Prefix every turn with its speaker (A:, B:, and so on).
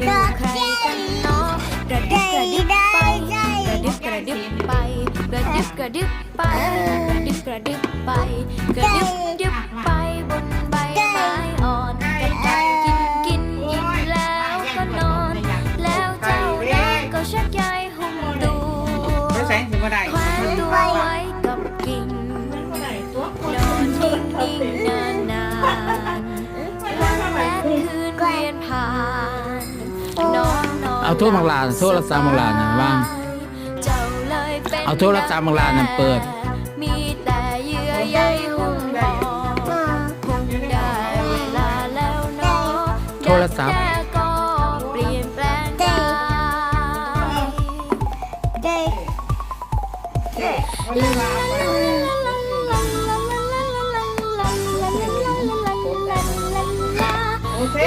A: ลูกใครกันเนาะกระดิบกระดิบไปกระดิบกระดิบไปกระดิบกระดิบไปกระดิบกระดิบไปกระดิบดิบไปบนใบไม้อ่อนกัดกัดกินกินอิ่มแล้วก็นอน แล้วเจ้าแดงก็ชักใยหุ้มตัว
B: ไม่ใช่ถึงว่าได้
A: แขวนตัวไว้กับกิ่งนอนนิ่งนิ่งนานนานวันและคืนเวียนผ่าน
C: เอาโทษมังลาโทษรักษามังลานะว่าง
A: เอา
C: โทษรักษามังลานะเปิด
A: มีแต่เยื่อใยหุ้มห่อคงได้เวลาแล้วเนาะ
C: โทรศัพท์
A: เปิ
B: ดโอ
A: เค